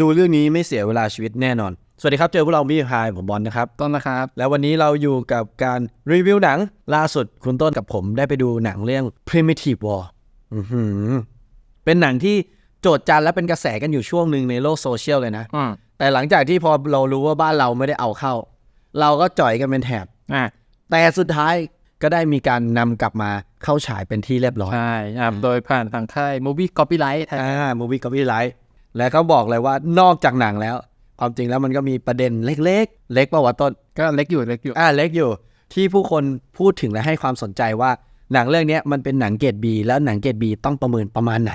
ดูเรื่องนี้ไม่เสียเวลาชีวิตแน่นอน สวัสดีครับ เจอพวกเรามีไฮผมบอลนะครับ ต้นนะครับ แล้ววันนี้เราอยู่กับการรีวิวหนัง ล่าสุดคุณต้นกับผมได้ไปดูหนังเรื่อง Primitive War อื้อหือเป็นหนังที่โจทย์จันและเป็นกระแสกันอยู่ช่วงหนึ่งในโลกโซเชียลเลยนะ อืมแต่หลังจากที่พอเรารู้ว่าบ้านเราไม่ได้เอาเข้า เราก็จ่อยกันเป็นแถบ อะแต่สุดท้ายก็ได้มีการนำกลับมาเข้าฉายเป็นที่เรียบร้อย ใช่อะโดยผ่านทางค่าย Movie Copyright ไทยอ่า movie copy right และเขาบอกเลยว่านอกจากหนังแล้ว ความจริงแล้วมันก็มีประเด็นเล็กๆ เล็กป่าวะต้นก็เล็กอยู่เล็กอยู่อ่าเล็กอยู่ ที่ผู้คนพูดถึงและให้ความสนใจว่าหนังเรื่องเนี้ยมันเป็นหนังเกรดบีแล้วหนังเกรดบีต้องประเมินประมาณไหน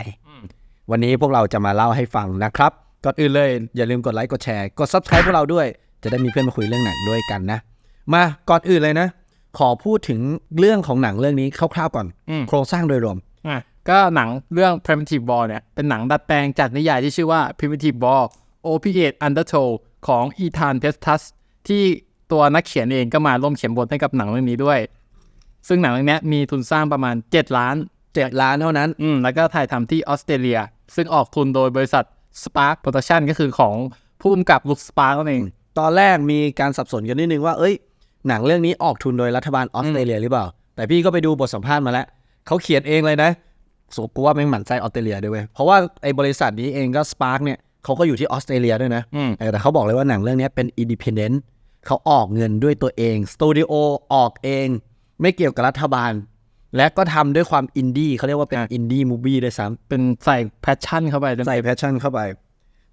วันนี้พวกเราจะมาเล่าให้ฟังนะครับก่อนอื่นเลยอย่าลืมกดไลค์กดแชร์กด subscribe พวกเราด้วย จะได้มีเพื่อนมาคุยเรื่องหนังด้วยกันนะ มาก่อนอื่นเลยนะ ขอพูดถึงเรื่องของหนังเรื่องนี้คร่าวๆก่อนอืมโครงสร้างโดยรวมอะ ก็หนังเรื่อง Primitive Ball เนี่ย เป็นหนังดัดแปลงจากนิยายที่ชื่อว่า Primitive Ball Opiate Undertow ของ Ethan Pestus ที่ตัวนักเขียนเองก็มาร่วมเขียนบทให้กับหนังเรื่องนี้ด้วย ซึ่งหนังเรื่องเนี้ยมีทุนสร้างประมาณ 7 ล้าน 7 ล้านเท่านั้น อืม แล้วก็ถ่ายทำที่ออสเตรเลีย ซึ่งออกทุนโดยบริษัท Spark Production ก็คือของผู้กำกับลุคสปาร์กนั่นเอง ตอนแรกมีการสับสนกันนิดนึงว่า เอ้ย หนังเรื่องนี้ออกทุนโดยรัฐบาลออสเตรเลียหรือเปล่า แต่พี่ก็ไปดูบทสัมภาษณ์มาแล้วเขาเขียนเองเลยนะส กูว่าแม่งหมั่นไส้ออสเตรเลียด้วยเว้ยเพราะว่าไอ้บริษัทนี้เองก็ Spark เนี่ยเขาก็อยู่ที่ออสเตรเลียด้วยนะอืมเออแต่เขาบอกเลยว่าหนังเรื่องนี้เป็น independent เขาออกเงินด้วยตัวเองสตูดิโอออกเอง ไม่เกี่ยวกับรัฐบาล และก็ทำด้วยความอินดี้เขาเรียกว่าเป็นอะอินดี้มูฟี่ด้วยซ้ำเป็นใส่แพชชั่นเข้าไปใส่แพชชั่นเข้าไป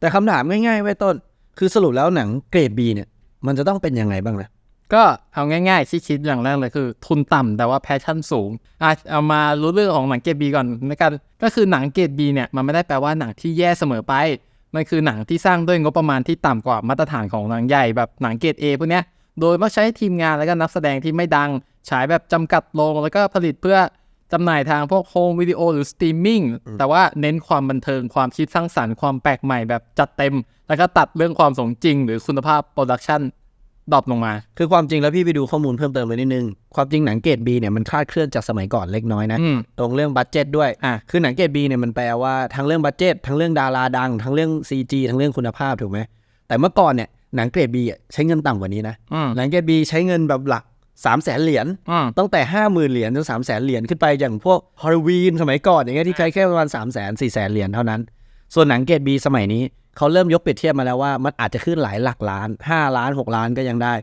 แต่คำถามง่ายๆไว้ต้น คือสรุปแล้วหนังเกรดบีเนี่ย มันจะต้องเป็นยังไงบ้างนะ ก็เอาง่ายๆที่คิดอย่างแรกเลยคือ ทุนต่ำแต่ว่าแพชชั่นสูงอะเอามารู้เรื่องของหนังเกรดบีก่อนในการก็คือหนังเกรดบีเนี่ยมันไม่ได้แปลว่าหนังที่แย่เสมอไป มันคือหนังที่สร้างด้วยงบประมาณที่ต่ำกว่ามาตรฐานของหนังใหญ่แบบหนังเกรดเอพวกเนี้ยโดยมักใช้ทีมงานและก็นักแสดงที่ไม่ดังฉายแบบจำกัดลงแล้วก็ผลิตเพื่อจำหน่ายทางพวกโฮมวิดีโอหรือสตรีมมิ่งแต่ว่าเน้นความบันเทิงความคิดสร้างสรรค์ความแปลกใหม่แบบจัดเต็ม แล้วก็ตัดเรื่องความสมจริง หรือคุณภาพโปรดักชัน ดรอปลงมา คือความจริงแล้วพี่ไปดูข้อมูลเพิ่มเติมไปนิดนึง ความจริงหนังเกรดบีเนี่ยมันคลาดเคลื่อนจากสมัยก่อนเล็กน้อยนะอืมตรงเรื่องบัตเจ็ตด้วย อะ คือหนังเกรดบีเนี่ยมันแปลว่าทั้งเรื่องบัตเจ็ตทั้งเรื่องดาราดัง ทั้งเรื่อง CG ทั้งเรื่องคุณภาพถูกไหม แต่เมื่อก่อนเนี่ยหนังเกรดบีใช้เงินต่ำกว่านี้นะอืมหนังเกรดบีใช้เงินแบบหลัก3 0 0แสนเหรียญอืมตั้งแต่5 0,000เหรียญจน3 0 0แสนเหรียญขึ้นไปอย่างพวกฮอลลีวีนสมัยก่อนอย่างเงี้ยที่ใช้แค่ประมาณ3 0 0แสน4แสนเหรียญเท่านั้น ส่วนหนังเกรดบีสมัยนี้ เขาเริ่มยกเปรียบเทียบมาแล้วว่ามันอาจจะขึ้นหลายหลักล้าน 5 ล้าน 6 ล้านก็ยังได้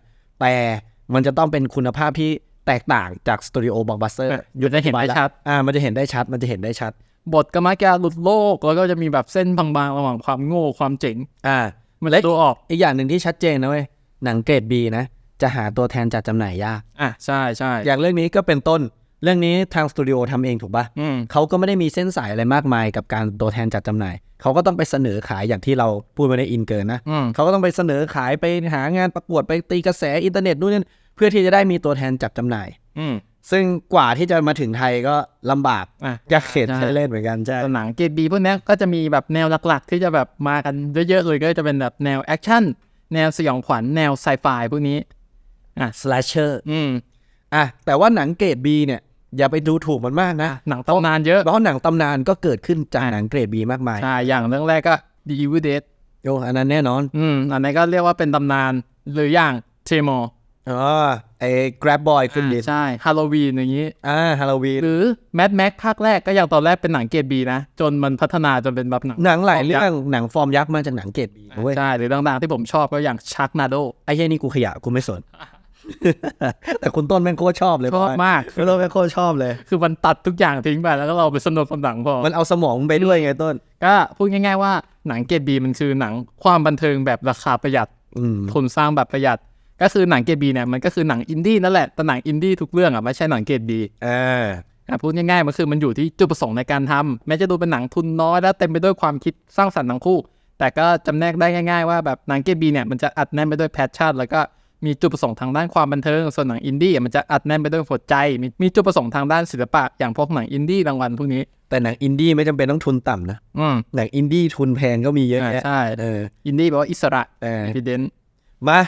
แต่มันจะต้องเป็นคุณภาพที่แตกต่างจากสตูดิโอบ็อกบัสเตอร์อยู่จะเห็นได้ชัดอ่ามันจะเห็นได้ชัด มันจะเห็นได้ชัด บทก็มักจะหลุดโลก แล้วก็จะมีแบบเส้นบางๆระหว่างความโง่ความเจ๋งอ่ามันเลยตัวออกอีกอย่างหนึ่งที่ชัดเจนนะเว้ยหนังเกรดบีนะจะหาตัวแทนจัดจำหน่ายยากอะใช่ใช่อย่างเรื่องนี้ก็เป็นต้น เรื่องนี้ทางสตูดิโอทำเองถูกปะอืมเขาก็ไม่ได้มีเส้นสายอะไรมากมายกับการตัวแทนจัดจำหน่าย เขาก็ต้องไปเสนอขายอย่างที่เราพูดมาในอินเกินนะอืมเขาก็ต้องไปเสนอขายไปหางานประกวดไปตีกระแสอินเทอร์เน็ตนู่นนี่เพื่อที่จะได้มีตัวแทนจัดจำหน่ายอืมซึ่งกว่าที่จะมาถึงไทยก็ลำบากอะยากเข็นใช่ใช้เล่นเหมือนกันใช่แต่หนังเกรดบีพวกเนี้ยก็จะมีแบบแนวหลักๆ ที่จะแบบมากันเยอะๆเลยก็จะเป็นแบบแนวแอคชั่นแนวสยองขวัญแนวไซไฟพวกนี้สแลชเชอร์อืมอะแต่ว่าหนังเกรดบีเนี่ย อย่าไปดูถูกมันมากนะหนังตำนานเยอะเพราะหนังตำนานก็เกิดขึ้นจากหนังเกรดบีมากมายใช่อย่างเรื่องแรกก็ The Evil Dead โอ้อันนั้นแน่นอน อืมอันนี้นก็เรียกว่าเป็นตำนานหรืออย่างเทมออ๋อไอ้ Grab Boy ขึ้นดิใช่ฮาโลวีนอย่างนี้อ่าฮาโลวีนหรือแม d แม็กภาคแรกก็อย่างตอนแรกเป็นหนังเกรดบีนะ จนมันพัฒนาจนเป็นแบบหนังหนังหลายเรื่องหนังฟอร์มยักษ์มาจากหนังเกรดบีเว้ยใช่หรือดังๆที่ผมชอบก็อย่างชักนาโดไอ้เหี้ยนี่กูขยะกูไม่สน แต่คุณต้นแม่งโคตรชอบเลยชอบมากคุณต้นแม่งโคตรชอบเลย คือมันตัดทุกอย่างทิ้งไปแล้วก็เราไปสนุกกับหนังพอ มันเอาสมองไปด้วยไงต้น ก็พูดง่าย ๆว่าหนังเกรดบีมันคือหนังความบันเทิงแบบราคาประหยัดอืมทุนสร้างแบบประหยัด ก็คือหนังเกรดบีเนี่ยมันก็คือหนังอินดี้นั่นแหละแต่หนังอินดี้ทุกเรื่องอะไม่ใช่หนังเกรดบีเอออะพูดง่ายๆมันคือมันอยู่ที่จุดประสงค์ในการทำแม้จะดูเป็นหนังทุนน้อยและเต็มไปด้วยความคิดสร้างสรรค์ทั้งคู่ แต่ก็จำแนกได้ง่าย ๆ ว่าแบบหนังเกรดบีเนี่ยมันจะอัดแน่นไปด้วยแพชชั่นแล้วก็ มีจุดประสงค์ทางด้านความบันเทิง ส่วนหนังอินดี้อะมันจะอัดแน่นไปด้วยหัวใจมีมีจุดประสงค์ทางด้านศิลปะอย่างพวกหนังอินดี้รางวัลพวกนี้ แต่หนังอินดี้ไม่จำเป็นต้องทุนต่ำนะอืมหนังอินดี้ทุนแพงก็มีเยอะอ่าแยะใช่เอออินดี้แปลว่าอิสระเออพิเดนมา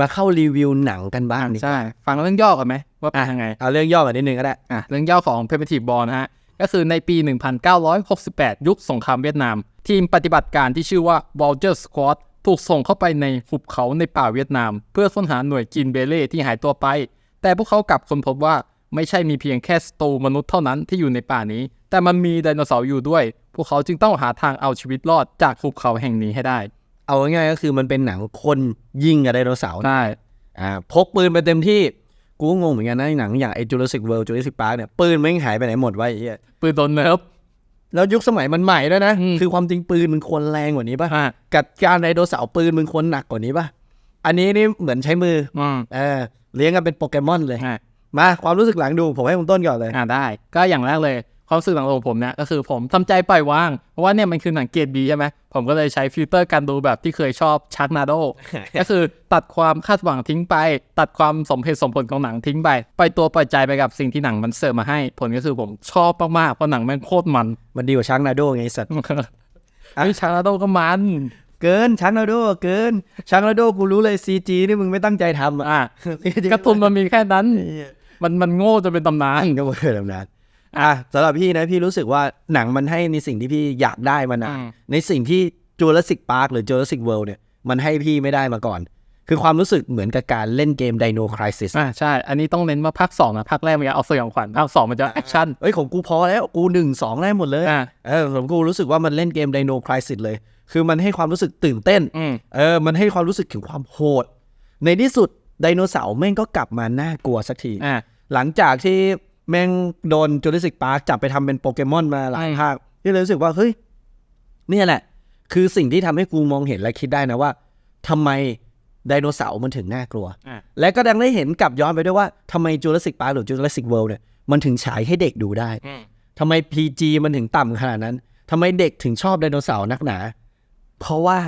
มาเข้ารีวิวหนังกันบ้างดิใช่ ฟังเรื่องย่อก่อนไหมว่าเป็นยังไง เอาเรื่องย่อกันนิดนึงก็ได้อะเรื่องย่อของ Primitive Ball นะฮะ ก็คือในปี 1968 ยุคสงครามเวียดนาม ทีมปฏิบัติการที่ชื่อว่า Vulture Squad ถูกส่งเข้าไปในหุบเขาในป่าเวียดนาม เพื่อค้นหาหน่วยจินเบเล่ที่หายตัวไป แต่พวกเขากลับค้นพบว่าไม่ใช่มีเพียงแค่สตูมนุษย์เท่านั้นที่อยู่ในป่านี้ แต่มันมีไดโนเสาร์อยู่ด้วย พวกเขาจึงต้องหาทางเอาชีวิตรอดจากหุบเขาแห่งนี้ให้ได้ เอาง่ายๆก็คือมันเป็นหนังคนยิงกับไดโนเสาร์ได้อ่าพกปืนไปเต็มที่กูก็งงเหมือนกันนะหนังอย่างไอ้ Jurassic World Jurassic Park เนี่ยปืนไม่งหายไปไหนหมดวะไอ้เหี้ยปืนโดนเนิร์ฟ แล้วยุคสมัยมันใหม่ด้วยนะ อืม คือความจริงปืนมันควรแรงกว่านี้ป่ะอ่ากัดการไดโนเสาร์ปืนมันควรหนักกว่านี้ป่ะ อันนี้นี่เหมือนใช้มือ อืมเออ เลี้ยงกันเป็นโปเกมอนเลยอ่ามาความรู้สึกหลังดู ผมให้คุณต้นก่อนเลย อ่าได้ ก็อย่างแรกเลย ความรู้สึกหลังของผมเนี่ยก็คือผมทำใจปล่อยวาง เพราะว่าเนี่ยมันคือหนังเกรดบีใช่ไหมผมก็เลยใช้ฟิลเตอร์การดูแบบที่เคยชอบชักนาโดก็คือตัดความคาดหวังทิ้งไป ตัดความสมเหตุสมผลของหนังทิ้งไปปล่อยตัวปล่อยใจไปกับสิ่งที่หนังมันเสิร์ฟมาให้ ผลก็คือผมชอบมากๆเพราะหนังแม่งโคตรมันมันดีกว่าช้างนาโดไงไอ้สัตว์ไอ้ชักนาโดก็มันเกินช้างนาโดเกินช้างนาโดกูรู้เลย CG นี่มึงไม่ตั้งใจทำอะอะกระทุนมันมีแค่นั้น มันมันโง่จนเป็นตำนานก็เกิดแบบนั้น อะสำหรับพี่นะพี่รู้สึกว่าหนังมันให้ในสิ่งที่พี่อยากได้มานะอืม ในสิ่งที่ Jurassic Park หรือ Jurassic World เนี่ยมันให้พี่ไม่ได้มาก่อน คือความรู้สึกเหมือนกับการเล่นเกม Dino Crisis อ่าใช่ อันนี้ต้องเน้นว่าภาคสองนะภาคแรกมันจะเอาสยองขวัญภาคสองมันจะแอคชั่นเอ้ยของกูพอแล้วกูหนึ่งสองได้หมดเลยอ่าเออผมกูรู้สึกว่ามันเล่นเกม Dino Crisis เลย คือมันให้ความรู้สึกตื่นเต้น อืม เออ มันให้ความรู้สึกถึงความโหด ในที่สุดไดโนเสาร์แม่งก็กลับมาน่ากลัวสักที อ่า หลังจากที่ แม่งโดนจูราสสิกพาร์คจับไปทำเป็นโปเกมอนมาหลายใช่ภาคที่เลยรู้สึกว่าเฮ้ยเนี่ยแหละ คือสิ่งที่ทำให้กูมองเห็นและคิดได้นะว่าทำไมไดโนเสาร์มันถึงน่ากลัวอ่าและก็ดังได้เห็นกลับย้อนไปด้วยว่าทำไมจูราสสิกพาร์คหรือจูราสสิกเวิลด์เนี่ยมันถึงฉายให้เด็กดูได้อืมทำไม PG มันถึงต่ำขนาดนั้นทำไมเด็กถึงชอบไดโนเสาร์นักหนา เพราะว่า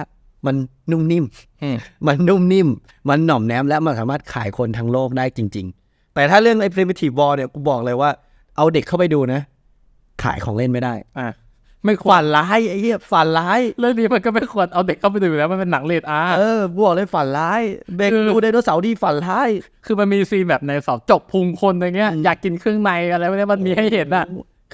มันนุ่มนิ่มอืมมันนุ่มนิ่ม มันหน่อมแนมและมันสามารถขายคนทั้งโลกได้จริงๆ แต่ถ้าเรื่องไอ้ primitive war เนี่ยกูบอกเลยว่า เอาเด็กเข้าไปดูนะ ขายของเล่นไม่ได้อ่าไม่ควฝัรนร้ายไอ้เหี้ยฝันร้าย เรื่องนี้มันก็ไม่ควรเอาเด็กเข้าไปดูอยู่แล้วมันเป็นหนังเลดอาร์ เออกูบอกเลยฝันร้ายเด็กคือ ดูไดโนเสาร์ที่ฝันร้าย คือมันมีซีนแบบในเสาจกพุงคนอะไรเงี้ย อยากกินเครื่องในอะไรพวกเนี้ยมันมีให้เห็นอะ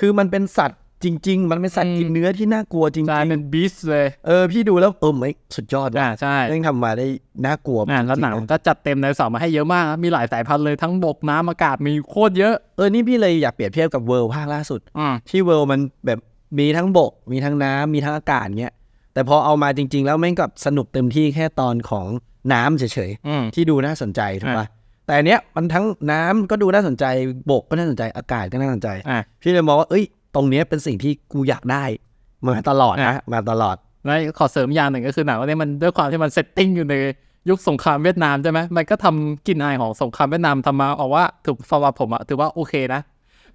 คือมันเป็นสัตว์ จริง ๆ มันเป็นสัตว์กินเนื้อที่น่ากลัวจริงกลายเป็นบีสเลยๆเออพี่ดูแล้วเออไม่สุดยอดอ่าว่ะใช่เร่งทำมาได้น่ากลัวอ่าแล้วหนังมันก็จัดเต็มในเสามาให้เยอะมากนะมีหลายสายพันธุ์เลยทั้งบกน้ำอากาศมีโคตรเยอะ เออนี่พี่เลยอยากเปรียบเทียบกับเวิร์ภาคล่าสุดอืมที่เวิลด์มันแบบมีทั้งบก มีทั้งน้ำมีทั้งอากาศเงี้ยแต่พอเอามาจริง ๆ แล้วแม่งกับสนุกเต็มที่แค่ตอนของน้ำเฉยอืมๆที่ดูน่าสนใจถูกปะแต่อันเนี้ยมันทั้งน้ำก็ดูน่าสนใจบกก็น่าสนใจอากาศก็น่าสนใจอ่าพี่เลยมองว่าเอ้ย ตรงเนี้ยเป็นสิ่งที่กูอยากได้มาตลอดนะอะมาตลอดแล้วขอเสริมอย่างหนึ่งก็คือหนังเรื่องนี้มันด้วยความที่มันเซตติ้งอยู่ในยุคสงครามเวียดนามใช่ไหมมันก็ทำกลิ่นอายของสงครามเวียดนามทำมาออกว่าถือสำหรับผมอะถือว่าโอเคนะ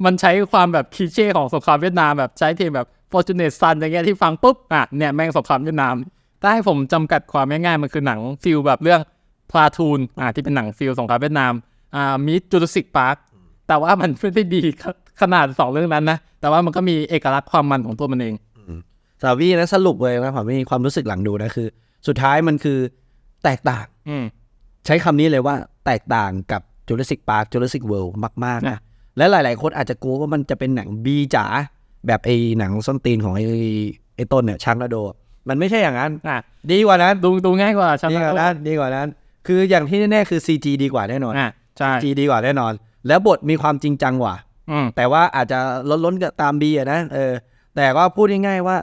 มันใช้ความแบบคลีเช่ของสงครามเวียดนามแบบใช้เพลงแบบ Fortunate Son อย่างเงี้ยที่ฟังปุ๊บอะเนี่ยแม่งสงครามเวียดนามถ้าให้ผมจำกัดความง่ายๆมันคือหนังฟิลแบบเรื่องพลาทูนอะที่เป็นหนังฟิลสงครามเวียดนามอ่ามีจูราสิกพาร์คแต่ว่ามันไม่ได้ดี ขนาดสองเรื่องนั้นนะ แต่ว่ามันก็มีเอกลักษณ์ความมันของตัวมันเองสาวีนะสรุปเลยนะผมมีความรู้สึกหลังดูนะคือ สุดท้ายมันคือแตกต่าง อืมใช้คำนี้เลยว่าแตกต่างกับ Jurassic Park Jurassic World มากๆนะนะและหลาย ๆ คนอาจจะกลัวว่ามันจะเป็นหนังบีจ๋าแบบไอ้หนังส้นตีนของไอ้ไอ้ต้นเนี่ยชังนาโด มันไม่ใช่อย่างนั้นอะดีกว่านั้นดูดูง่ายกว่าชัดีกว่านั้นดีกว่านั้น คืออย่างที่แน่ๆคือ CG ดีกว่าแน่นอนอะใช่ CG ดีกว่าแน่นอน แล้วบทมีความจริงจังกว่าอืม แต่ว่าอาจจะล้นล้นๆกับตามบีอะนะเออ แต่ก็พูดง่ายๆว่า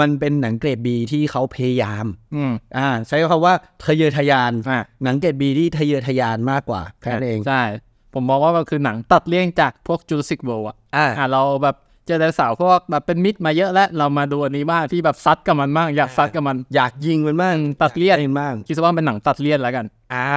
มันเป็นหนังเกรดบีที่เขาพยายามอืมอ่า ใช้คำว่าทะเยอทะยานอะหนังเกรดบีที่ทะเยอทะยานมากกว่าแค่นั้นเอง ใช่ ผมมองว่ามันคือหนังตัดเลี่ยงจากพวกจูราสสิกเวิลด์อะอ่าอะเราแบบเจอไดโนเสาร์พวกแบบเป็นมิตรมาเยอะแล้ว เรามาดูอันนี้บ้างที่แบบซัดกับมันบ้างอยากซัดกับมัน อยากยิงมันบ้างตัดเลี่ยนอยากมันบ้างคิดซะว่าเป็นหนังตัดเลี่ยนแล้วกัน อ่า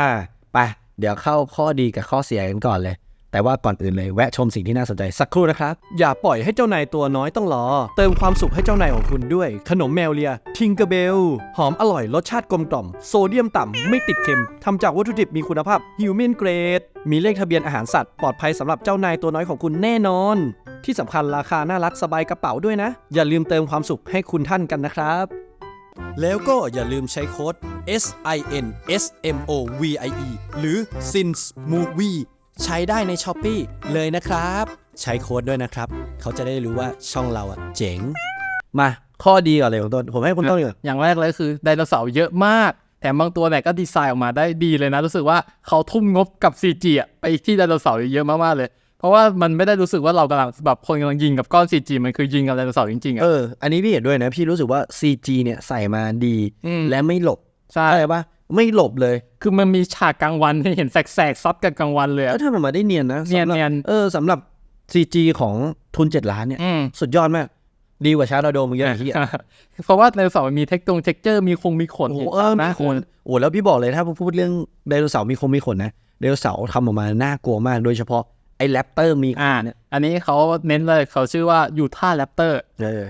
ไปเดี๋ยวเข้าข้อดีกับข้อเสียกันก่อนเลย แต่ว่าก่อนอื่นเลยแวะชมสิ่งที่น่าสนใจสักครู่นะครับ อย่าปล่อยให้เจ้านายตัวน้อยต้องรอ เติมความสุขให้เจ้านายของคุณด้วย ขนมแมวเลียทิงเกอร์เบล หอมอร่อยรสชาติกลมกล่อม โซเดียมต่ำไม่ติดเค็มทำจากวัตถุดิบมีคุณภาพฮิวแมนเกรดมีเลขทะเบียนอาหารสัตว์ปลอดภัยสำหรับเจ้านายตัวน้อยของคุณแน่นอน ที่สำคัญราคาน่ารักสบายกระเป๋าด้วยนะ อย่าลืมเติมความสุขให้คุณท่านกันนะครับแล้วก็อย่าลืมใช้โค้ด S I N S M O V I E หรือ SINS Movie ใช้ได้ใน s h อ p e e เลยนะครับ ใช้โค้ดด้วยนะครับ เขาจะได้รู้ว่าช่องเราอะเจ๋ง มาข้อดีก่อนเลยของต้น ผมให้คุณต้นก่อนอย่างแรกเลยคือไดโนเสาร์เยอะมาก แถมบางตัวเนี่ยก็ดีไซน์ออกมาได้ดีเลยนะ รู้สึกว่าเขาทุ่มงบกับ CG อะไปที่ไดโนเสาร์เยอะมากๆเลย เพราะว่ามันไม่ได้รู้สึกว่าเรากำลังแบบคนกำลังยิงกับก้อน CG มันคือยิงกับไดโนเสาร์จริงๆอะเอออันนี้พี่เห็นด้วยนะพี่รู้สึกว่า CG เนี่ยใส่มาดีอืมและไม่หลบใช่ใช่ปะ ไม่หลบเลย คือมันมีฉากกลางวันให้เห็นแสกๆซัดกันกลางวันเลยแล้อะวถ้ามันมาได้เนียนนะเนียนสำหรับเนียนเออสำหรับ CG ของทุน7ล้านเนี่ยอืมสุดยอดมาก ดีกว่าชาร์ดโดมึงเยอะที่เพราะว่าไดโนเสาร์มันมีเทคตรงเท็กเจอร์มีคงมีขนโอ้โหห็นเออมีนะขนโอ้แล้วพี่บอกเลยถ้าพูดเรื่องไดโนเสาร์มีคงมีขนนะไดโนเสาร์ทำออกมาน่ากลัวมาก โดยเฉพาะไอ้แรปเตอร์มีขอ่านเนี่ยอันนี้เขาเน้นเลยเขาชื่อว่ายูท่าแรปเตอร์เออ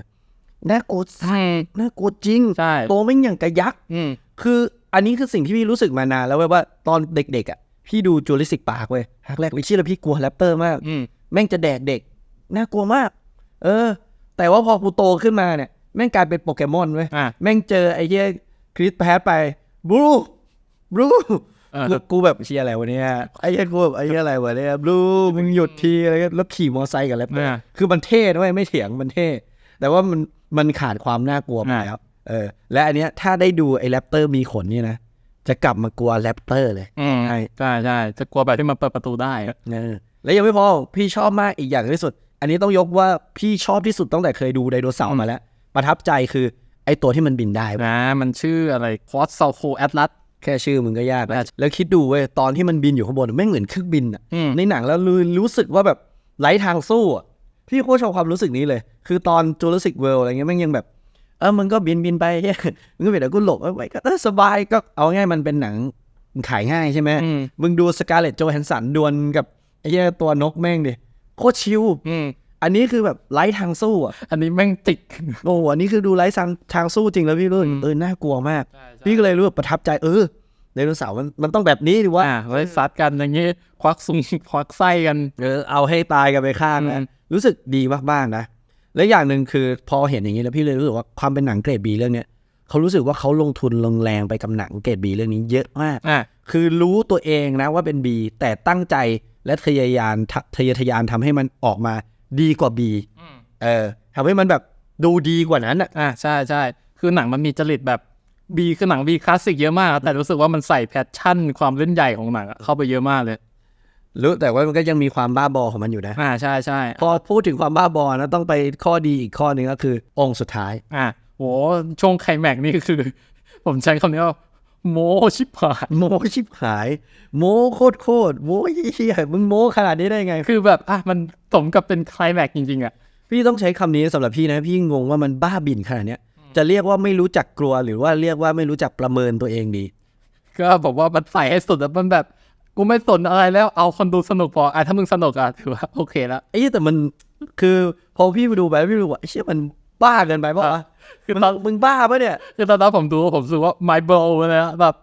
น่ากลัวใช่น่ากลัวจริงใช่โตวแม่งอย่างกระยักษ์อืมคือ อันนี้คือสิ่งที่พี่รู้สึกมานานแล้วเว้ยว่าตอนเด็กๆอะพี่ดูจูริสิกปาร์กเว้ยภาคแรกเลยชื่อแล้วพี่กลัวแรปเตอร์มากอืมแม่งจะแดกเด็กน่ากลัวมาก เออ แต่ว่าพอกูโตขึ้นมาเนี่ยแม่งกลายเป็นโปเกมอนเว้ยอะแม่งเจอไอ้เหี้ยคริสแพทไปบลูบลูเออแล้วกูแบบเชียอะไรวะเนี่ยไอ้เหี้ยกูแบบไอ้เหี้ยอะไรวะเนี่ยบลูมึงหยุดทีอะไรเงี้ยแล้วขี่มอเตอร์ไซค์กับแรปเตอร์อะคือมันเท่ด้วยไม่เถียงมันเท่ แต่ว่ามันมันขาดความน่ากลัวไปอะแล้ว เออ และอันเนี้ยถ้าได้ดูไอ้แรปเตอร์มีขนเนี่ยนะ จะกลับมากลัวแรปเตอร์เลยอืมใช่ใช่ใช่จะกลัวแบบที่มันเปิดประตูได้อะเออแล้วยังไม่พอ พี่ชอบมากอีกอย่างที่สุด อันนี้ต้องยกว่าพี่ชอบที่สุดตั้งแต่เคยดูไดโนเสาร์มาแล้ว ประทับใจคือไอ้ตัวที่มันบินได้เว้ยนะมันชื่ออะไรคอสซาโคแอตลัสแค่ชื่อมึงก็ยากแล้วแล้วคิดดูเว้ยตอนที่มันบินอยู่ข้างบนแม่งเหมือนเครื่องบินอะอืมในหนังแล้วรู้รู้สึกว่าแบบไร้ทางสู้อะพี่โคตรชอบความรู้สึกนี้เลย คือตอน Jurassic World อะไรเงี้ยแม่งยังแบบ เออมันก็บินบินไปเฮ้ยมึงก็เห็นแล้วกูหลบเอาไว้ก็เออสบายก็เอาง่ายมันเป็นหนังขายง่ายใช่ไหมอืมมึงดูสกาเลตโจแฮนสันดวลกับไอ้เหี้ยตัวนกแม่งดิโคตรชิลอืมอันนี้คือแบบไร้ทางสู้อะ อันนี้แม่งติดโอ้โหอันนี้คือดูไร้ทางทางสู้จริงแล้วพี่รู้สึกเออน่ากลัวมาก พี่ก็เลยรู้แบบประทับใจเออไดโนเสาร์มันมันต้องแบบนี้ดิวะอ่าไว้ซัดกันอย่างงี้ควักซุงควักไส้กันเออเอาให้ตายกันไปข้างนะอืมรู้สึกดีมากๆนะ และอย่างหนึ่งคือพอเห็นอย่างนี้แล้วพี่เลยรู้สึกว่าความเป็นหนังเกรดบีเรื่องเนี้ยเขารู้สึกว่าเขาลงทุนลงแรงไปกับหนังเกรดบีเรื่องนี้เยอะมากอ่าคือรู้ตัวเองนะว่าเป็น B แต่ตั้งใจและทะเยอยานทะทะเยอทะยานทำให้มันออกมาดีกว่า B เออทำให้มันแบบดูดีกว่านั้นอะอ่าใช่ใช่คือหนังมันมีจริตแบบบีคือหนังบีคลาสสิกเยอะมาก แต่รู้สึกว่ามันใส่แพชชั่นความเล่นใหญ่ของหนังอะเข้าไปเยอะมากเลย รู้แต่ว่ามันก็ยังมีความบ้าบอของมันอยู่นะอ่าใช่ใช่พอพูดถึงความบ้าบอนะต้องไปข้อดีอีกข้อหนึ่งก็คือ องค์สุดท้าย อ่าโหช่วงไคลแม็กซ์นี่คือ ผมใช้คำนี้ว่าโมชิบหายโมชิบหาย โมโคตรโคตรโมเฮียมึงโมขนาดนี้ได้ไง คือแบบอะมันสมกับเป็นไคลแม็กซ์จริงๆอะพี่ต้องใช้คำนี้สำหรับพี่นะ พี่งงว่ามันบ้าบินขนาดเนี้ยจะเรียกว่าไม่รู้จักกลัวหรือว่าเรียกว่าไม่รู้จักประเมินตัวเองดี ก็บอกว่ามันใส่ให้สุดแล้วมันแบบ กูไม่สนอะไรแล้วเอาคนดูสนุกพออะถ้ามึงสนุกอะถือว่าโอเคแล้วไอ้เหี้ยแต่มันคือพอพี่ไปดูไปพี่รู้ว่าไอ้เชี่ยมันบ้าเกินไปเปล่าวะคือมึงตอนมึงบ้าปะเนี่ยคือตอนนั้นผมดูผมรู้สึกว่า my bro เลยนะแบบ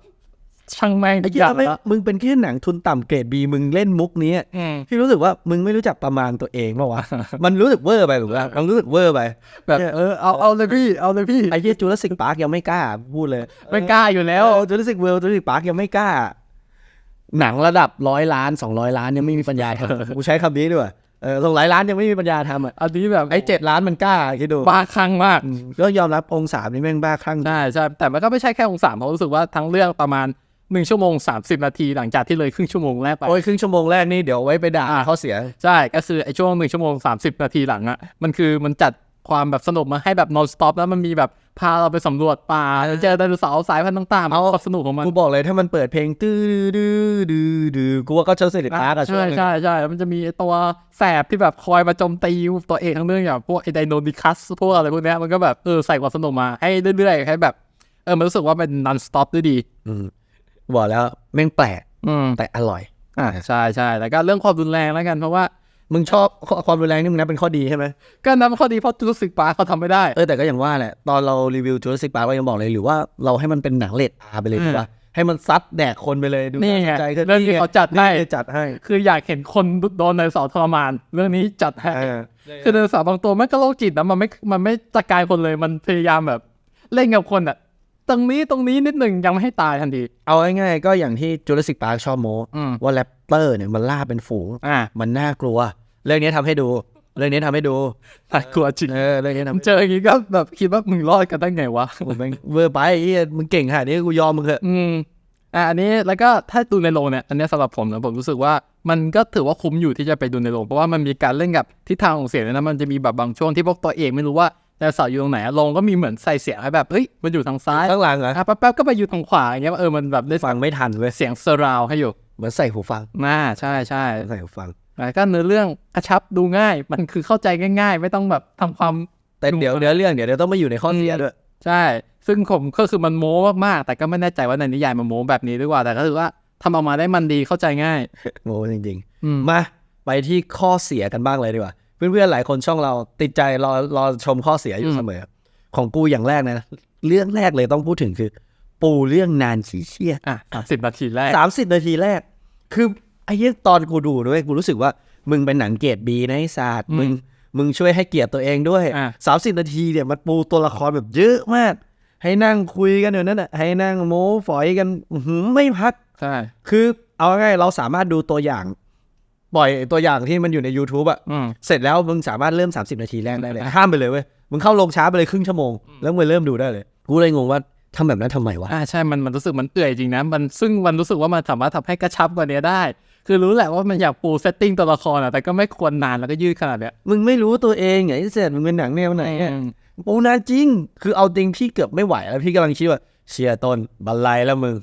ช่างแม่งไอ้ทุกเหี้อยย่างไม่ละมึงเป็นแค่หนังทุนต่ำเกรดบีมึงเล่นมุกนี้อืมพี่รู้สึกว่ามึงไม่รู้จักประมาณตัวเองเปล่าวะมันรู้สึกเวอร์ไปหรือว่ามันรู้สึกเวอร์ไปแบบเออเอาเอาเลยพี่เอาเลยพี่ไอ้เหี้ยจูราสสิกพาร์คยังไม่กล้าพูดเลย ไม่กล้าอยู่แล้วจูราสสิกเวิลด์จูราสสิกพาร์คยังไม่กล้า หนังระดับร้อยล้านสองร้อยล้านยังไม่มีปัญญาทำ กูใช้คำนี้ด้วยเออสองร้อยล้านยังไม่มีปัญญาทำอะอันนี้แบบไอ้เจ็ดล้านมันกล้าคิดดูบ้าคลั่งมากก็ยอมรับองค์สามนี่แม่งบ้าคลั่งใช่ใช่แต่มันก็ไม่ใช่แค่องศามเพราะรู้สึกว่าทั้งเรื่องประมาณหนึ่งชั่วโมง 30 นาทีหลังจากที่เลยครึ่งชั่วโมงแรกไปโอ้ยครึ่งชั่วโมงแรกนี่เดี๋ยวไว้ไปด่าเขาเสีย ใช่ก็คือไอ้ช่วงหนึ่งชั่วโมง 30 นาทีหลังอะมันคือมันจัด ความแบบสนุกมาให้แบบ non stop แล้วมันมีแบบพาเราไปสำรวจป่าเจอไดโนเสาร์สายพันธุ์ต่างๆเอาความสนุกของมัน กูบอกเลยถ้ามันเปิดเพลงตื้อดื้อดื้อดื้อกูว่าก็เชลซีพาร์คอะช่วใช่งนึงใช่ใช่แล้วมันจะมีไอ้ตัวแสบที่แบบคอยมาโจมตีตัวเองทั้งเรื่องอย่างพวกไอ้ไดโนดิคัสพวกอะไรพวกเนี้ยมันก็แบบเออใส่ความสนุกมาให้เรื่อยๆให้แบบเออมันรู้สึกว่าเป็น non stop ด้วยดี อืมบอกแล้วแม่งแปลกอืม แต่อร่อย อ่าใช่ใช่แล้วก็เรื่องความรุนแรงแล้วกันเพราะว่า มึงชอบความรุนแรงนี่มึงนับเป็นข้อดีใช่ไหมก็นับข้อดีเพราะจูราสสิกปาร์เขาทำไม่ได้ เออแต่ก็อย่างว่าแหละตอนเรารีวิวจูราสสิกพาร์ก็ยังบอกเลยหรือว่าเราให้มันเป็นหนังเลดอาไปเลยอืมดีกว่าให้มันซัดแดกคนไปเลยดูนี่ไงาสใจขึ้นเรื่องที่เขาจัดให้นี่จัดให้ คืออยากเห็นคนโดนไดโนเสาร์ทรมาน เรื่องนี้จัดให้เออคือไดโนเสาร์บางตัวมันก็โรคจิตนะมันไม่มันไม่จัดการคนเลยมันพยายามแบบ เล่นกับคนอะตรงนี้ตรงนี้นิดหนึ่งยังไม่ให้ตายทันที เอาง่ายๆก็อย่างที่จูราสสิกพาร์คชอบโมอืมว่าแรปเตอร์เนี่ยมันล่าเป็นฝูงอ่ามันน่ากลัว เรื่องนี้ทำให้ดู เรื่องนี้ทำให้ดูน่ากลัวจริงเออเรื่องนี้ทำให้เจออย่างงี้ก็แบบคิดว่ามึงรอดกันได้ไงวะผมแม่งเวอร์ไปไอ้เหี้ยมึงเก่งขนาดนี้กูยอมมึงเถอะอืมอะอันนี้แล้วก็ถ้าดูในโรงเนี่ยอันเนี้ยสำหรับผมนะผมรู้สึกว่ามันก็ถือว่าคุ้มอยู่ที่จะไปดูในโรงเพราะว่ามันมีการเล่นกับทิศทางของเสียงเลยนะมันจะมีแบบบางช่วงที่พวกตัวเอกไม่รู้ว่าแต่เสาอยู่ตรงไหนอะโรงก็มีเหมือนใส่เสียงให้แบบเฮ้ยมันอยู่ทางซ้ายข้างหลังเหรออะแป๊บๆก็ไปอยู่ทางขวาอย่างเงี้ยเออมันแบบได้ฟังไม่ทันเว้ยเสียงเซราวให้อยู่เหมือนใส่หูฟังน่าใช่ใช่ใส่หูฟังแล้ว ก็เนื้อเรื่องกระชับดูง่าย มันคือเข้าใจง่าย ๆ ไม่ต้องแบบทำความแต่เดี๋ยวเดี๋ยวเรื่องเดี๋ยวเดี๋ยวต้องมาอยู่ในข้อเสียด้วยใช่ ซึ่งผมก็คือมันโม้มากๆแต่ก็ไม่แน่ใจว่าในนิยายมันโม้แบบนี้หรือเปล่าแต่ก็คือว่าทำออกมาได้มันดีเข้าใจง่ายโง่จริงอืมๆมาไปที่ข้อเสียกันบ้างเลยดีกว่าเพื่อนๆหลายคนช่องเราติดใจรอรอชมข้อเสียอยู่เสมอ ของกูอย่างแรกนะเรื่องแรกเลยต้องพูดถึงคือ ปูเรื่องนานขี้เชี่ยอะสามสิบนาทีแรกสามสิบนาทีแรก คือ ไอ้เหี้ยตอนกูดูด้วยกูรู้สึกว่า มึงเป็นหนังเกรดบีนะไอ้ศาสตร์อืมมึงมึงช่วยให้เกียรติตัวเองด้วยอะ สามสิบนาทีเนี่ยมันปูตัวละครแบบเยอะมาก ให้นั่งคุยกันเดี๋ยวนั้นอะให้นั่งโม้ฝอยกันอื้อหือไม่พัก ใช่ คือเอาง่ายๆเราสามารถดูตัวอย่าง ปล่อยตัวอย่างที่มันอยู่ใน YouTube อะอืม เสร็จแล้วมึงสามารถเริ่ม 30 นาทีแรกได้เลย ข้ามไปเลยเว้ย มึงเข้าลงช้าไปเลยครึ่งชั่วโมง แล้วมึงเริ่มดูได้เลย กูเลยงงว่าทำแบบนั้นทำไมวะ อ่าใช่ มันมันรู้สึกมันเอื่อยจริงนะ มันซึ่งมันรู้สึกว่ามันสามารถทำให้กระชับกว่านี้ได้ คือรู้แหละว่ามันอยากปูเซตติ้งตัวละครอะแต่ก็ไม่ควรนานแล้วก็ยืดขนาดเนี้ยมึงไม่รู้ตัวเองไงไอ้เสร็จมึงเป็นหนังแนวไหนอะอืมปูนานจริง คือเอาจริงพี่เกือบไม่ไหวแล้วพี่กำลังคิดว่าเชียร์ต้นบันไลแล้วมึง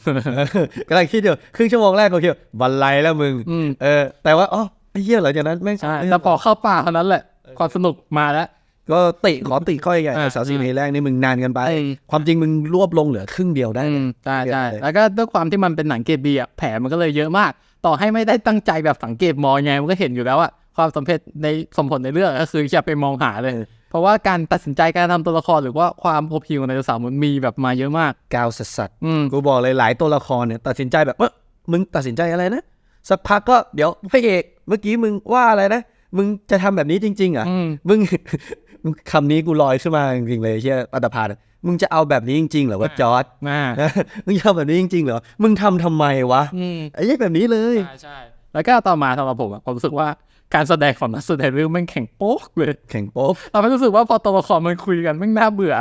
กำลังคิดอยู่ครึ่งชั่วโมงแรกก็คิดว่าบันไลแล้วมึงอืมเออ แต่ว่าอ๋อไอ้เหี้ยหลังจากนั้นแม่งใช่แต่พอเข้าป่าเท่านั้นแหละความสนุกมาแล้วก็ติขอติข้อใหญ่อ่าสาวสิบนาทีแรกนี่มึงนานกันไปเออความจริงมึงรวบลงเหลือครึ่งเดียวได้อืมใช่ใช่เลยแล้วก็ด้วยความที่มันเป็นหนังเกรดบีอะแผลมันก็เลยเยอะมาก ต่อให้ไม่ได้ตั้งใจแบบสังเกตมองไงมันก็เห็นอยู่แล้วว่าความสำเร็จในสมผลในเรื่องก็คืออย่าไปมองหาเลย เพราะว่าการตัดสินใจการทำตัวละครหรือว่าความโอพีของไดโนเสาร์มันมีแบบมาเยอะมากกาวสัสสัสอืมกูบอกเลยหลายตัวละครเนี่ยตัดสินใจแบบว่ามึงตัดสินใจอะไรนะสักพักก็เดี๋ยวพระเอกเมื่อกี้มึงว่าอะไรนะ มึงจะทำแบบนี้จริงๆเหรอะอืมมึงมึง คำนี้กูลอยขึ้นมาจริงๆเลยเชี่ยอัตภาพมึงจะเอาแบบนี้จริงๆเหรอว่าจอร์ดน่ามึงจะเอาแบบนี้จริงๆเหรอ มึงทำทำไมวะอืมไอ้เหี้ยแบบนี้เลยใช่ใช่แล้วก็ต่อมาสำหรับผมอะผมรู้สึกว่าการแสดงของนักแสดงเรื่องแม่งแข็งโป๊กเลยแข่งโป๊บเราไม่รู้สึกว่าพอตัวละครมันคุยกันแม่งน่าเบื่อ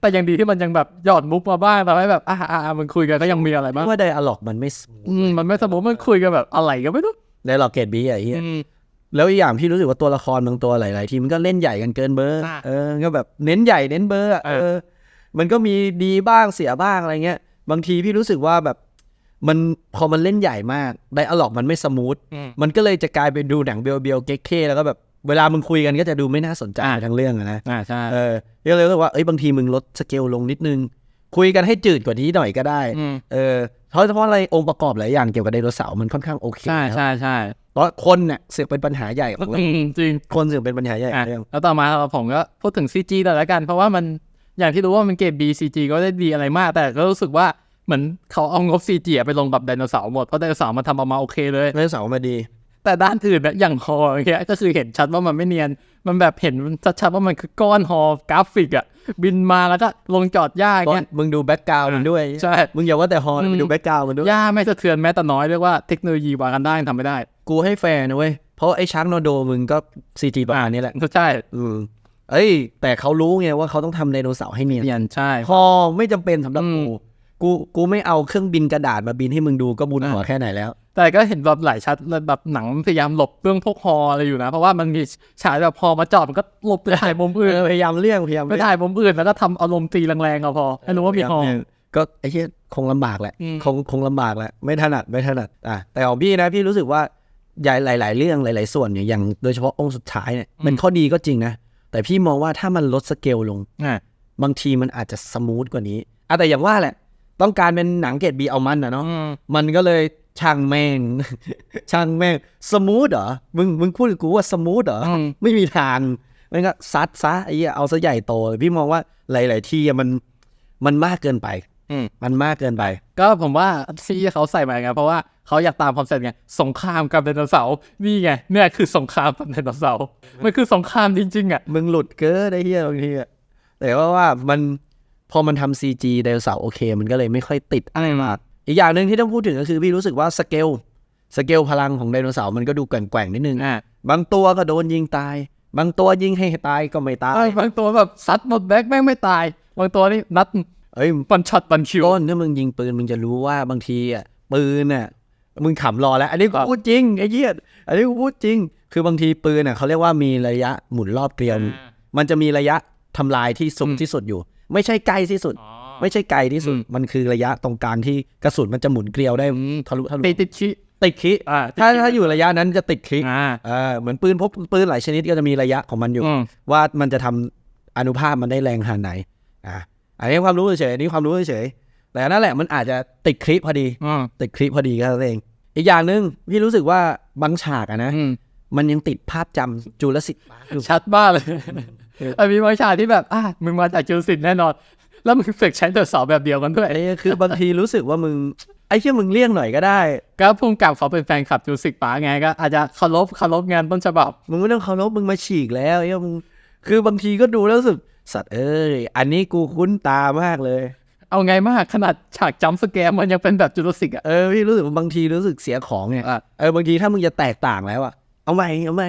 แต่ยังดีที่มันยังแบบหยอดมุกมาบ้างทำให้แบบอ่าอ่ามันคุยกันก็ยังมีอะไรบ้างว่าไดอะล็อกมันไม่อืมมันไม่สมมติมันคุยกันแบบอะไรก็ไม่รู้ไดอะล็อกเกตบีอะไอ้เหี้ยอืม แล้วอีกอย่างพี่รู้สึกว่าตัวละครบางตัวหลาย ๆ ทีมันก็เล่นใหญ่กันเกินเบอร์อะเออก็แบบเน้นใหญ่เน้นเบอร์อะเอเอออ มันก็มีดีบ้างเสียบ้างอะไรเงี้ย บางทีพี่รู้สึกว่าแบบมันพอมันเล่นใหญ่มากไดอะล็อกมันไม่สมูทอืมมันก็เลยจะกลายเป็นดูหนังเบียวเบียวๆเก๊กเท่แล้วก็แบบเวลามึงคุยกันก็จะดูไม่น่าสนใจอะทั้งเรื่องอะนะอ่าใช่เออก็เลยรู้สึกว่าเอ้ยบางทีมึงลดสเกลลงนิดนึง คุยกันให้จืดกว่านี้หน่อยก็ได้อืมเออเพราะเพราะอะไรองค์ประกอบหลายอย่างเกี่ยวกับไดโนเสาร์มันค่อนข้างโอเคใช่แล้วใช่ใช่เพราะคนเนี่ยเสือกเป็นปัญหาใหญ่ของเรื่องอืมจริงคนเสือกเป็นปัญหาใหญ่ขอะองเรื่องแล้วต่อมาสำหรับผมก็พูดถึง CG แต่ละกัน เพราะว่ามันอย่างที่รู้ว่ามันเกรด B CG ก็ได้ดีอะไรมาก แต่ก็รู้สึกว่าเหมือนเขาเอางบ CG อะไปลงกับไดโนเสาร์หมดเพราะไดโนเสาร์มันทำออกมาโอเคเลยไดโนเสาร์มาดี แต่ด้านอื่นอะอย่างฮออย่างเงี้ยก็คือเห็นชัดว่ามันไม่เนียน มันแบบเห็นชัดๆว่ามันคือก้อนฮอกราฟิกอะบินมาแล้วก็ลงจอดหญ้าอย่างก็เงี้ยมึงดูแบ็กกราวด์มันด้วยใช่มึงอย่าว่าแต่ฮอร์อืมมึงดูแบ็กกราวด์มันด้วยหญ้าไม่สะเทือนแม้แต่น้อยเรียกว่าเทคโนโลยีวากันได้ทำไม่ได้ กูให้แฟร์นะเว้ยเพราะไอ้ช้างโนโดมึงก็ซีจีประมาณนี้แหละใช่อืมเอ้ย แต่เขารู้ไงว่าเขาต้องทำไดโนเสาร์ให้เนียนเนียนใช่ฮอไม่จำเป็นสำหรับอืมกู กูกูไม่เอาเครื่องบินกระดาษมาบินให้มึงดูก็บุญอะหัวแค่ไหนแล้ว แต่ก็เห็นแบบหลายชัดแล้วแบบหนังพยายามหลบเรื่องพวกฮออะไรอยู่นะ เพราะว่ามันมีฉายแบบฮอมาจอดมันก็หลบไปถ่ายมุมอื่นพยายามเลี่ยงพยายามไปเลี่ยงถ่ายมุมอื่นแล้วก็ทำอารมณ์ตีแรงๆเอาพอให้รู้ว่ามีฮอก็ไอ้เชี่ยคงลำบากแหละอืมคงคงลำบากแหละไม่ถนัดไม่ถนัดอะแต่ของพี่นะพี่รู้สึกว่าใหญ่หลาย ๆ เรื่องหลาย ๆ ส่วนเนี่ยอย่างโดยเฉพาะองค์สุดท้ายเนี่ยเป็นข้อดีก็จริงนะแต่พี่มองว่าถ้ามันลดสเกลลงอะบางทีมันอาจจะสมูทกว่านี้อะแต่อย่างว่าแหละ ต้องการเป็นหนังเกรดบีเอามันนะเนาะอืมมันก็เลยช่างแม่ง ช่างแม่ง สมูทเหรอ มึงมึงพูดกับกูว่าสมูทเหรออืมไม่มีทางมันก็ซัดซะไอ้เหี้ยเอาซะใหญ่โตเลยพี่มองว่าหลาย ๆ ที่อะมันมันมากเกินไปอืมมันมากเกินไป ก็ผมว่าที่เขาใส่มาไงเพราะว่าเขาอยากตามคอนเซ็ปต์ไงสงครามกับไดโนเสาร์นี่ไงเนี่ยคือสงครามกับไดโนเสาร์มันคือสงครามจริงๆอะมึงหลุดเกินได้เฮียบางทีอะแต่ว่าว่ามัน พอมันทำซีจีไดโนเสาร์โอเค มันก็เลยไม่ค่อยติดอะไรมากอีกอย่างหนึ่งที่ต้องพูดถึงก็คือพี่รู้สึกว่าสเกลสเกลพลังของไดโนเสาร์มันก็ดูแกว่งๆนิดนึงอะบางตัวก็โดนยิงตาย บางตัวยิงให้ตายก็ไม่ตายไอ้บางตัวแบบซัดหมดแบ็คแม่งไม่ตาย บางตัวนี่นัดเอ้ยปันช็อตปันคิวต้นถ้ามึงยิงปืนมึงจะรู้ว่าบางทีอะปืนน่ะมึงขำรอแล้ว อันนี้กูครับพูดจริงไอ้เหี้ยอันนี้กูพูดจริง คือบางทีปืนน่ะเขาเรียกว่ามีระยะหมุนรอบเกลียวมันจะมีระยะทำลายที่สูงอืมที่สุดอยู่ ไม่ใช่ใกล้ที่สุด ไม่ใช่ไกลที่สุดอืมมันคือระยะตรงกลางที่กระสุนมันจะหมุนเกลียวได้ทะลุทะลุตีติดชิติดคิอ่าถ้าถ้าอยู่ระยะนั้นจะติดคิอ่าเออเหมือนปืนพกปืนหลายชนิดก็จะมีระยะของมันอยู่อืมว่ามันจะทำอนุภาพมันได้แรงขนาดไหนอะอันนี้ความรู้เฉยๆอันนี้ความรู้เฉยๆแต่นั่นแหละมันอาจจะติดคลิปพอดีอืมติดคลิปพอดีก็เอง อีกอย่างหนึ่งพี่รู้สึกว่าบางฉากอะนะอืมมันยังติดภาพจำจูลสิกอยู่ชัดมากเลย ไอ้มีบางฉากที่แบบอะมึงมาจากจูสิตแน่นอน แล้วมึงเสกใช้เดอร์สอบแบบเดียวกันด้วยไอ้คือบางทีรู้สึกว่ามึง ไอ้เชี่ยมึงเลี่ยงหน่อยก็ได้ ก็พุ่งกับเขาเป็นแฟนคลับจูสิกป๋าไงก็อาจจะเคารพเคารพงานต้นฉบับ มึงไม่ต้องเคารพมึงมาฉีกแล้วไอ้เหี้ยมึงคือบางทีก็ดูแล้วรู้สึกสัตว์เอ้ยอันนี้กูคุ้นตามากเลย เอาไงมากขนาดฉากจัมป์สแกมมันยังเป็นแบบจูสิกอะเออพี่รู้สึกว่าบางทีรู้สึกเสียของเนี่ยอะเออบางทีถ้ามึงจะแตกต่างแล้วอะเอาใหม่เอาใหม่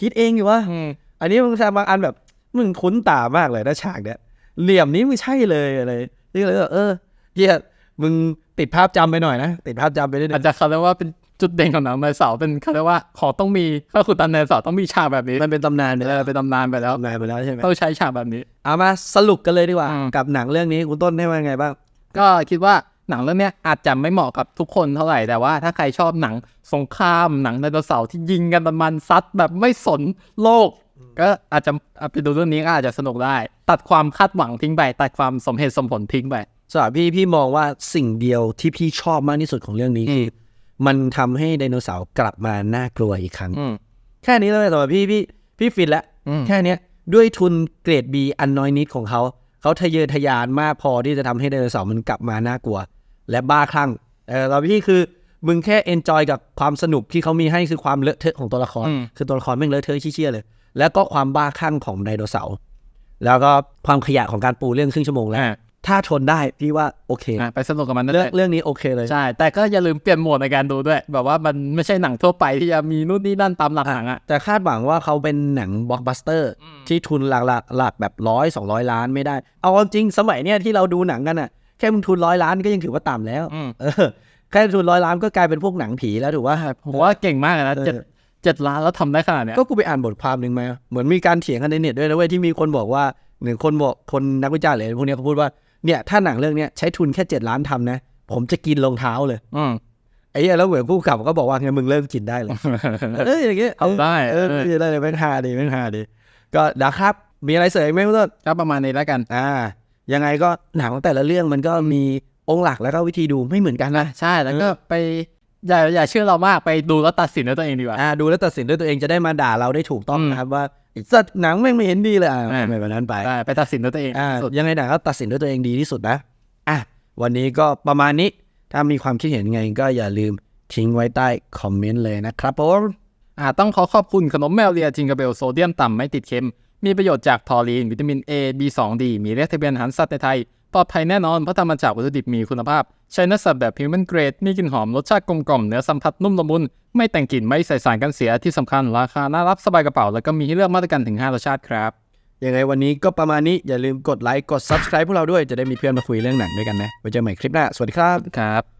คิดเองอยู่วะอืม อันนี้มึงทำบางอันแบบ มึงคุ้นตามากเลยนะฉากเนี้ยเหลี่ยมนี้มึงใช่เลยอะไรนี่เลยเออเฮียมึงติดภาพจำไปหน่อยนะติดภาพจำไปด้วยอาจจะเขาเรียกว่าเป็นจุดเด่นของหนังไดโนเสาร์เป็นเขาเรียกว่าขอต้องมีถ้าคุณตันไดโนเสาร์ต้องมีฉากแบบนี้มันเป็นตำนานไปเอแล้วอเป็นตำนานไปแล้วตำนานไปแล้วใช่ไหมต้องใช้ฉากแบบนี้เอามาสรุปกันเลยดีกว่าอืมกับหนังเรื่องนี้คุณต้นให้ว่าไงบ้างก็คิดว่าหนังเรื่องเนี้ยอาจจะไม่เหมาะกับทุกคนเท่าไหร่แต่ว่าถ้าใครชอบหนังสงครามหนังไดโนเสาร์ที่ยิงกันมันๆซัดแบบไม่สนโลก ก็อาจจะเอาไปดูเรื่องนี้ก็อาจจะสนุกได้ ตัดความคาดหวังทิ้งไป ตัดความสมเหตุสมผลทิ้งไปสำหรับพี่พี่มองว่าสิ่งเดียวที่พี่ชอบมากที่สุดของเรื่องนี้คือมันทำให้ไดโนเสาร์กลับมาน่ากลัวอีกครั้งอืมแค่นี้เลยสำหรับพี่พี่พี่ฟินแล้วอืมแค่เนี้ยด้วยทุนเกรด B อันน้อยนิดของเขา เขาทะเยอทะยานมากพอที่จะทำให้ไดโนเสาร์มันกลับมาน่ากลัว และบ้าคลั่งเออแล้วพี่คือมึงแค่เอนจอยกับความสนุกที่เขามีให้คือความเลอะเทอะของตัวละครอืมคือตัวละครแม่งเลอะเทอะเชี่ยๆเลย แล้วก็ความบ้าคลั่งของไดโนเสาร์แล้วก็ความขยะของการปูเรื่องครึ่งชั่วโมงแล้วอ่าถ้าทนได้พี่ว่าโอเคอะไปสนุกกับมันนั่นเรื่แหองละเรื่องนี้โอเคเลยใช่ แต่ก็อย่าลืมเปลี่ยนโหมดในการดูด้วย แบบว่ามันไม่ใช่หนังทั่วไปที่จะมีนู่นนี่นั่นตามหลักหนังอะแต่คาดหวังว่าเขาเป็นหนังบล็อกบัสเตอร์อืมที่ทุนหลักหลักหลักแบบร้อยสองร้อยล้านไม่ได้ เอาจริงสมัยเนี้ยที่เราดูหนังกันอะแค่มึงทุนร้อยล้านก็ยังถือว่าต่ำแล้วอืมเออแค่ทุนร้อยล้านก็กลายเป็นพวกหนังผีแล้วถือว่าผมว่าเก่งมากเลยนะเออเจ็ด เจ็ดล้านแล้วทำได้ขนาดเนี้ยก็กูไปอ่านบทความหนึ่งมาเหมือนมีการเถียงกันในเน็ตด้วยนะเว้ยที่มีคนบอกว่าหนึ่งคนบอกคนนักวิจารณ์เลยพวกเนี้ยเขาพูดว่าเนี่ยถ้าหนังเรื่องเนี้ยใช้ทุนแค่เจ็ดล้านทำนะ ผมจะกินรองเท้าเลย อืมไอ้เหี้ยแล้วเหมือนผู้กำกับก็บอกว่าไงมึงเริ่มกินได้เลยเอ้ยอย่างเงี้ยเอาได้เออเออได้เลยไม่หาดีไม่หาดีก็เดี๋ยวครับ มีอะไรเสริมไหมคุณต้นก็ประมาณนี้แล้วกันอ่ายังไงก็หนังของแต่ละเรื่องมันก็มีองค์หลักแล้วก็วิธีดูไม่เหมือนกันนะใช่แล้วก็ไป อย่าอย่าเชื่อเรามากไปดูแล้วตัดสินด้วยตัวเองดีกว่า อ่าดูแล้วตัดสินด้วยตัวเองจะได้มาด่าเราได้ถูกต้องอืมนะครับว่าไอ้สัตว์หนังแม่งไม่เห็นดีเลยอ่าอ่า ไม่แบบนั้นไปได้ไปตัดสินด้วยตัวเองอ่าสุดยังไงหนังก็ตัดสินด้วยตัวเองดีที่สุดนะอะวันนี้ก็ประมาณนี้ถ้ามีความคิดเห็นยังไงก็อย่าลืมทิ้งไว้ใต้คอมเมนต์เลยนะครับผมอ่าต้องขอขอบคุณขนมแมวเรียจิงกาเบลโซเดียมต่ำไม่ติดเค็ม มีประโยชน์จากทอรีน วิตามิน A B2D มีเลขทะเบียนอาหารสัตว์ในไทย ปลอดภัยแน่นอนเพราะทำมาจากวัตถุดิบมีคุณภาพ ใช้เนื้อสัตว์แบบพิวแมนเกรด มีกลิ่นหอมรสชาติกลมกล่อมเนื้อสัมผัสนุ่มละมุน ไม่แต่งกลิ่นไม่ใส่สารกันเสียที่สำคัญราคาน่ารับสบายกระเป๋า แล้วก็มีให้เลือกมาตรการถึง 5 รสชาติครับยังไงวันนี้ก็ประมาณนี้อย่าลืมกดไลค์กด Subscribe พวกเราด้วยจะได้มีเพื่อนมาคุยเรื่องหนังด้วยกันนะไว้เจอใหม่คลิปหน้าสวัสดีครับครับ